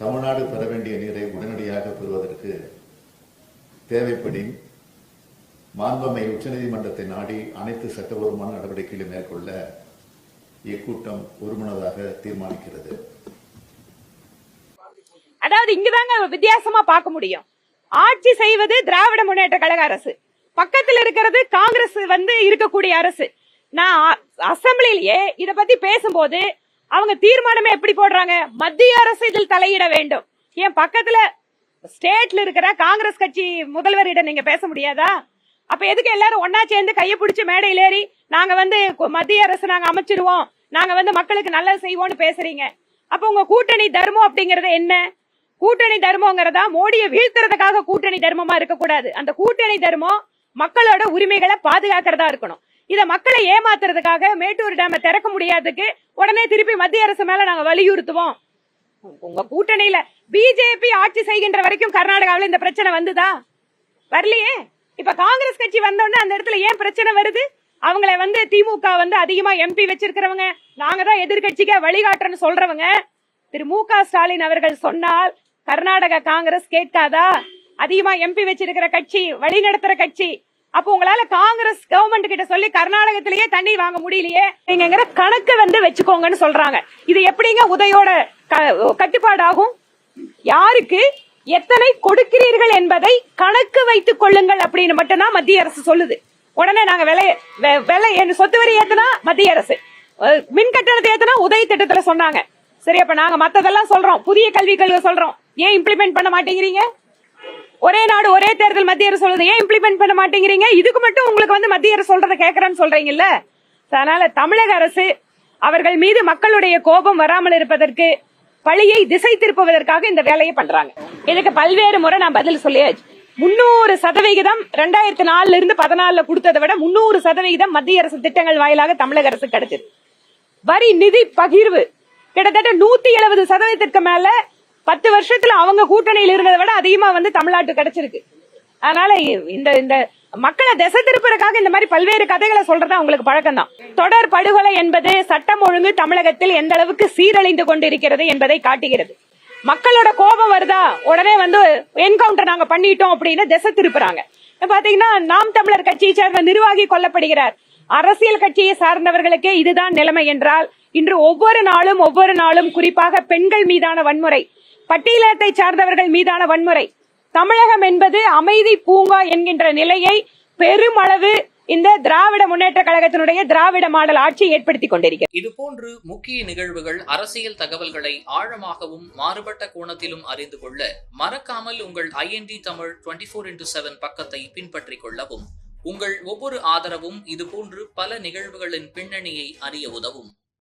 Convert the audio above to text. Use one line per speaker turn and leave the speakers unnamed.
தமிழ்நாடு பெற வேண்டிய நீரை உடனடியாக பெறுவதற்கு தேவைப்படி மாண்பமை உச்சநீதிமன்றத்தை நாடி அனைத்து சட்டபூர்வமான நடவடிக்கைகளை மேற்கொள்ள இக்கூட்டம் ஒருமனதாக தீர்மானிக்கிறது.
அதாவது இங்கதாங்க வித்தியாசமா பார்க்க முடியும். ஆட்சி செய்வது திராவிட முன்னேற்ற கழக அரசு. பக்கத்துல இருக்கிறது காங்கிரஸ் வந்து இருக்கக்கூடிய அரசு. நான் அ- அசெம்பிளிலேயே இத பத்தி பேசும்போது அவங்க தீர்மானமே எப்படி போடுறாங்க? மத்திய அரசு இதில் தலையிட வேண்டும். ஏன் பக்கத்துல ஸ்டேட்ல இருக்கிற காங்கிரஸ் கட்சி முதல்வரிடம் நீங்க பேச முடியாதா? அப்ப எதுக்கு எல்லாரும் ஒன்னா சேர்ந்து கையை பிடிச்சு மேடையில் ஏறி நாங்க வந்து மத்திய அரசு நாங்க அமைச்சிருவோம் நாங்க வந்து மக்களுக்கு நல்லது செய்வோம்னு பேசுறீங்க. அப்ப உங்க கூட்டணி தர்மம் அப்படிங்கறது என்ன? கூட்டணி தர்மங்கிறதா மோடியை வீழ்த்துறதுக்காக கூட்டணி தர்மமா இருக்கக்கூடாது. அந்த கூட்டணி தர்மம் மக்களோட உரிமைகளை பாதுகாக்கிறதா இருக்கணும். இதை மக்களை ஏமாத்துறதுக்காக மேட்டூர் டேமை திறக்க முடியாததுக்கு உடனே திருப்பி மத்திய அரசு மேல நாங்க வலியுறுத்துவோம். உங்க கூட்டணியில பிஜேபி ஆட்சி செய்கின்ற வரைக்கும் கர்நாடகாவில் இந்த பிரச்சனை வந்துதா? வரலையே. இப்ப காங்கிரஸ் கட்சி வந்தோடனே அந்த இடத்துல ஏன் பிரச்சனை வருது? அவங்கள வந்து திமுக வந்து அதிகமா எம்பி வச்சிருக்கிறவங்க நாங்க தான் எதிர்கட்சிக்க வழிகாட்டுறன்னு சொல்றவங்க. திரு மு க ஸ்டாலின் அவர்கள் சொன்னால் கர்நாடக காங்கிரஸ் கேட்காதா? அதிகமா எம்பி வச்சிருக்கிற கட்சி வழி நடத்துற கட்சி அப்போ உங்களால காங்கிரஸ் கவர்மெண்ட் கிட்ட சொல்லி கர்நாடகத்திலேயே தண்ணி வாங்க முடியலையே நீங்கிற கணக்கு வந்து வச்சுக்கோங்கன்னு சொல்றாங்க. இது எப்படிங்க உதயோட க- கட்டுப்பாடாகும்? யாருக்கு எத்தனை கொடுக்கிறீர்கள் என்பதை கணக்கு வைத்துக் கொள்ளுங்கள் அப்படின்னு மட்டும்தான் மத்திய அரசு சொல்லுது. உடனே நாங்க விலை வெ- விலை என் சொத்து வரி ஏத்தனா மத்திய அரசு. மின் கட்டணத்தை ஏத்தனா உதவி திட்டத்துல சொன்னாங்க. சரி அப்ப நாங்க மத்ததெல்லாம் சொல்றோம். புதிய கல்வி கல்வி சொல்றோம். ஏன் இம்ப்ளிமெண்ட் பண்ண மாட்டேங்கிறீங்க? ஒரே நாடு ஒரே தேர்தல் மத்திய அரசு சொல்றது ஏன் இம்ப்ளிமெண்ட் பண்ண மாட்டேங்கிறீங்க? இதுக்கு மட்டும் உங்களுக்கு வந்து மத்திய அரசு சொல்றத கேட்கறேன்னு சொல்றீங்கல்ல? அதனால தமிழக அரசு அவர்கள் மீது மக்களுடைய கோபம் வராமல் இருப்பதற்கு பழியை திசை திருப்புவதற்காக இந்த வேலையை பண்றாங்க. இதுக்கு பல்வேறு முறை நான் பதில் சொல்லியாச்சு. முன்னூறு சதவிகிதம் ரெண்டாயிரத்தி நாலுல இருந்து பதினாலுல கொடுத்ததை விட முன்னூறு சதவிகிதம் மத்திய அரசு திட்டங்கள் வாயிலாக தமிழக அரசு கிடைச்சது. வரி நிதி பகிர்வு கிட்டத்தட்ட நூத்தி எழுபது சதவீதத்திற்கு மேல பத்து வருஷத்துல அவங்க கூட்டணியில் இருந்ததை விட அதிகமா வந்து தமிழ்நாட்டு கிடைச்சிருக்கு. அதனால இந்த இந்த மக்களை திசை திருப்பதற்காக இந்த மாதிரி பல்வேறு கதைகளை சொல்றது அவங்களுக்கு பழக்கம் தான் தொடர் படுகொலை என்பது சட்டம் ஒழுங்கு தமிழகத்தில் எந்த அளவுக்கு சீரழிந்து கொண்டிருக்கிறது என்பதை காட்டுகிறது. மக்களோட கோபம் வருதா? உடனே வந்து என்கவுண்டர் நாங்க பண்ணிட்டோம் அப்படின்னு திசை திருப்புறாங்க. பாத்தீங்கன்னா நாம் தமிழர் கட்சியை சேர்ந்த நிர்வாகி கொல்லப்படுகிறார். அரசியல் கட்சியை சார்ந்தவர்களுக்கே இதுதான் நிலைமை என்றால் இன்று ஒவ்வொரு நாளும் ஒவ்வொரு நாளும் குறிப்பாக பெண்கள் மீதான வன்முறை. பட்டியலத்தை சார்ந்தவர்கள் மீதான வன்முறை. தமிழகம் என்பது அமைதி பூங்கா என்கின்ற நிலையை பெருமளவு இந்த திராவிட முன்னேற்ற கழகத்தினுடைய திராவிட மாடல் ஆட்சி ஏற்படுத்தி கொண்டிருக்கிறது.
இதுபோன்று முக்கிய நிகழ்வுகள் அரசியல் தகவல்களை ஆழமாகவும் மாறுபட்ட கோணத்திலும் அறிந்து கொள்ள மறக்காமல் உங்கள் IND Tamil twenty four into seven பக்கத்தை பின்பற்றிக் கொள்ளவும் உங்கள் ஒவ்வொரு ஆதரவும் இதுபோன்று பல நிகழ்வுகளின் பின்னணியை அறிய உதவும்.